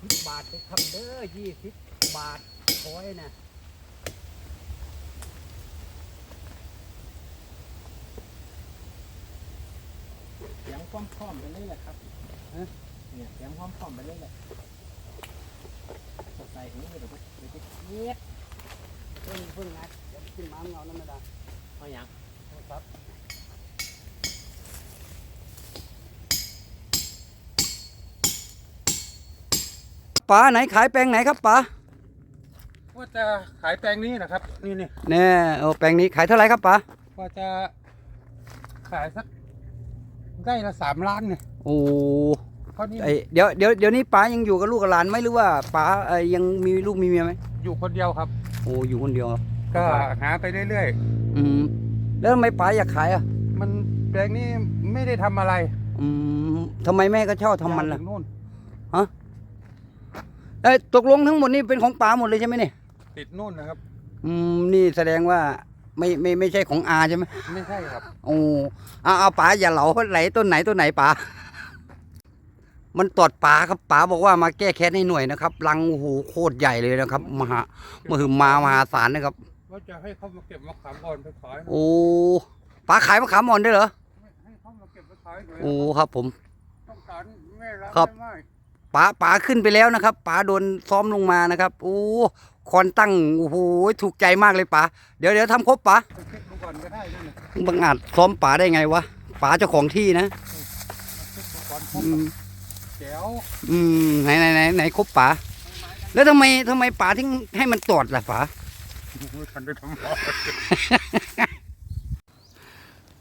สิบบาทเลยครับเด้อยี่สิบบาทคอยนะเสียงพร้อมๆไปเลยแหละครับเนี่ยเสียงพร้อมๆไปเลยแหละใส่หูเลยเดี๋ยวมันเดี๋ยวจะเงียบเพิ่งเพิ่งนัดเดี๋ยวขึ้นมาเงานั่นไม่ได้เอาอย่างครับ ป๋าไหนขายแปลงไหนครับป๋าว่าจะขายแปลงนี้นะครับ นี่นี่เนี่ยเอาแปลงนี้ขายเท่าไหร่ครับป๋าว่าจะขายสักได้ละสามล้านเนี่ยโอ้เพราะนี่ไอเดี๋ยวเดี๋ยวเดี๋ยวนี้ป๋ายังอยู่กับลูกกับหลานไหมหรือว่าป๋าเอ่ยยังมีลูกมีเมียไหมอยู่คนเดียวครับ โอ้อยู่คนเดียวก็หาไปเรื่อยอืมแล้วทำไมป๋าอยากขายอะๆ มันแปลงนี้ไม่ได้ทำอะไรอืมทำไมแม่ก็เช่าทำมันล่ะ ยาวถึงนู่นเอ้ยตกลงทั้งหมดนี่เป็นของป๋าหมดเลยใช่ไหมเนี่ยติดนู่นนะครับ อืมนี่แสดงว่าไม่ไม่ไม่ใช่ของอาใช่ไหมไม่ใช่ครับโอ้เอาเอาป๋าอย่าเหลาไหลต้นไหนต้นไหนป๋ามันตอดป๋าครับป๋าบอกว่ามาแก้แค้นให้หน่วยนะครับรังโอ้โหโคตรใหญ่เลยนะครับมหามหึมามหาศาลนะครับ ว่าจะให้เขามาเก็บมะขามอ่อนไปขายโอ้ป๋าขายมะขามอ่อนด้วยเหรอให้เขามาเก็บไปขายหน่อยโอ้ครับผม ต้องการแม่รับครับไม่ ป๋าป๋าขึ้นไปแล้วนะครับป๋าโดนซ้อมลงมานะครับโอ้คอนตั้งโอ้โหถูกใจมากเลยป๋าเดี๋ยวเดี๋ยวทำครบป๋าบังอาจซ้อมป๋าได้ไงวะป๋าเจ้าของที่นะอืมแจ๋วอืมไหนไหนไหนไหนครบป๋าแล้วทำไมทำไมป๋าถึงให้มันตอดล่ะป๋า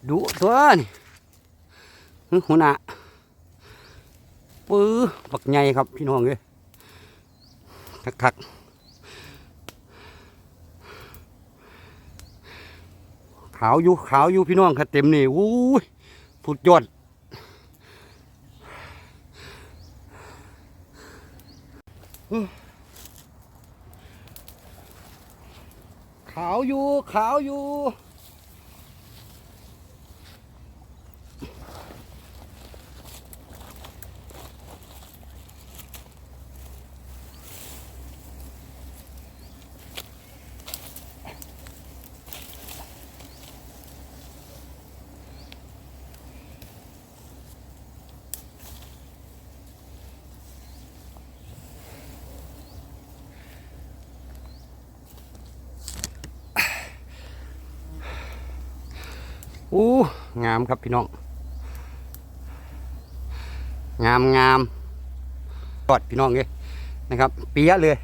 ดูตัวนี่หัวหน้า ปื้อบักใหญ่ครับพี่น้องเลยทักทักขาวอยู่ขาวอยู่พี่น้องครับเต็มนี่วู้ยสุดยอดขาวอยู่ขาวอยู่ อู้งามครับพี่น้อง งามงามกอดพี่น้องเลยนะครับ เปียะเลย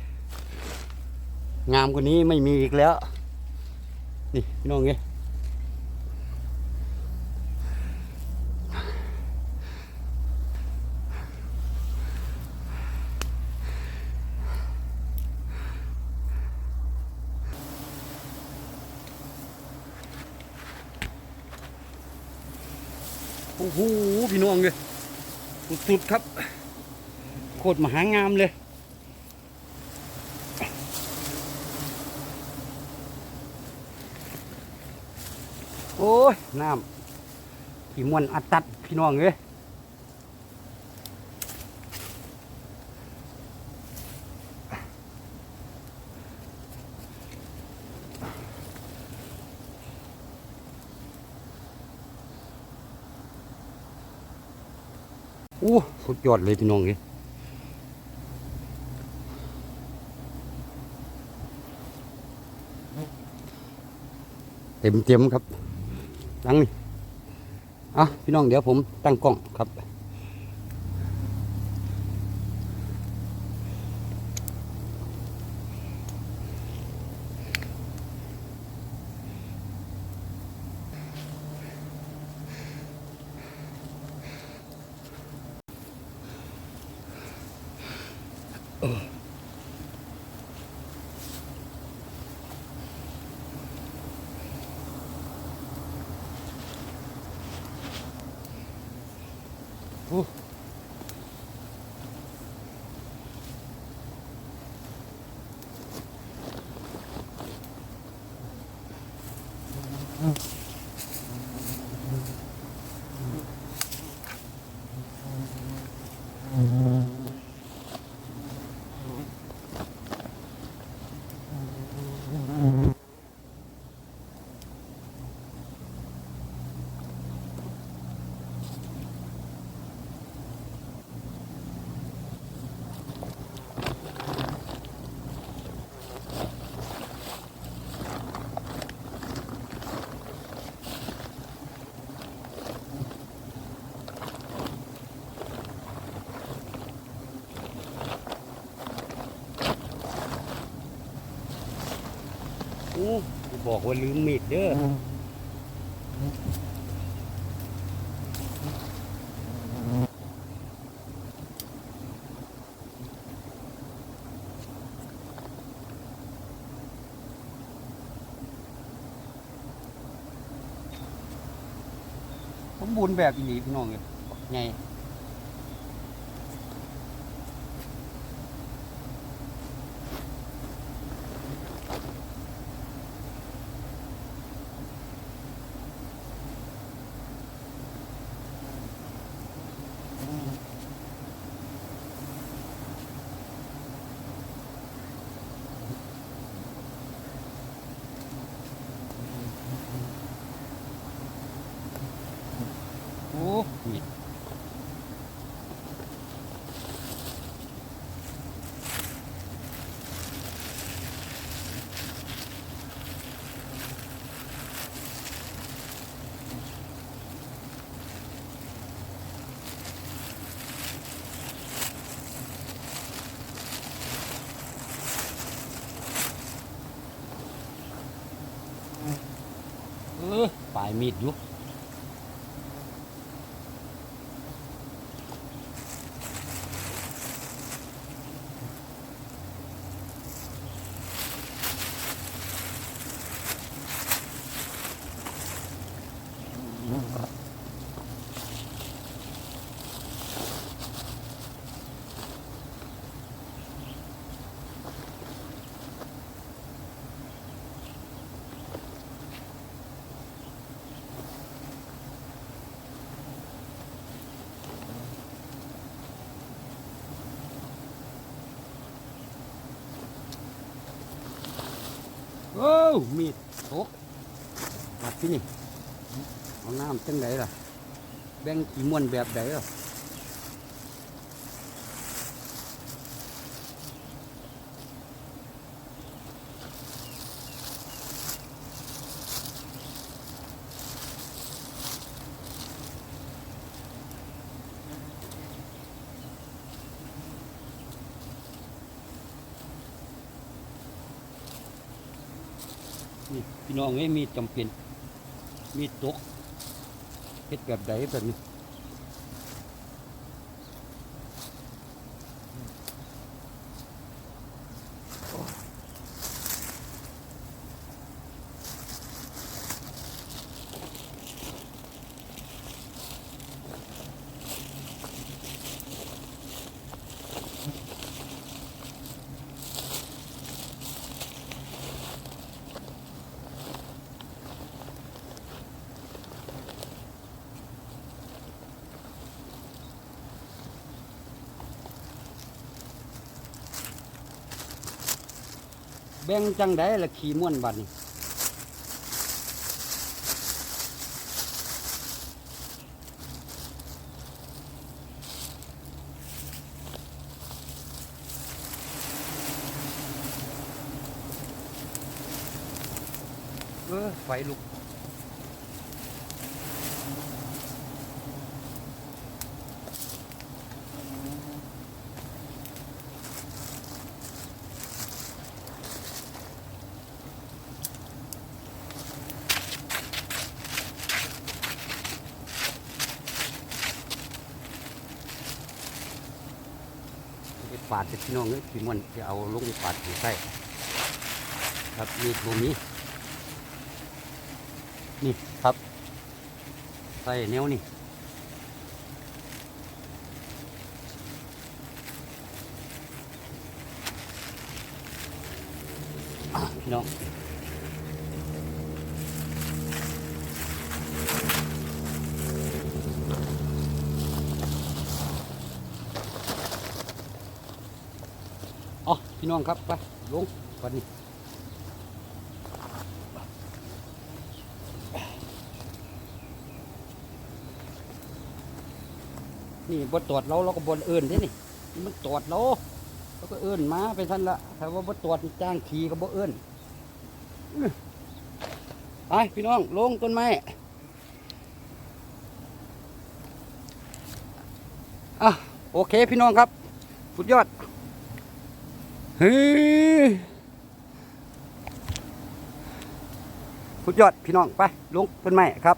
งามกว่านี้ไม่มีอีกแล้ว นี่พี่น้องเลย อ้โหพี่น้องเลยสุดๆครับโคตรมหางามเลยโอ้ยน้ำขี่มวนอัดตัดพี่น้องเลยโอ้ สุดยอดเลยพี่น้องเลยเต็มเต็มครับหลังนี่อะพี่น้องเดี๋ยวผมตั้งกล้องครับ เกู บอกว่าลืมมีดเด้อสมบูรณ์แบบอีหลีพี่น้องเลยไง ปลายมีดอยู่ โอมีดโตมาที่นี่เอาน้ำจังไหนล่ะ แบ่งกี่มวนแบบไหนล่ะ พี่น้องเอ้ยมีดจำเป็น มีตกเฮ็ดแบบใดแบบนี้ แบ่งจังได้ละขี่ม่วนบัดนี้เออไฟลุก ปาดพี่น้องเอ้ยขี่ม่วนจะเอาลงไปปาดหัวไส้ครับมีดบ่มีนี่ครับใส่แนวนี่พี่น้อง อ๋อพี่น้องครับไปลงวันนี้นี่บตรวจเราเราก็บนเอื่นที่นี่มันตรวจเราเราก็เอื่นมาไปทันละถ้าว่าบตรวจจ้างขี่ก็บ่เอื่นไปพี่น้องลงต้นไม้อะโอเคพี่น้องครับ สุดยอด สุดยอดพี่น้องไปลุงเป็นไม้ครับ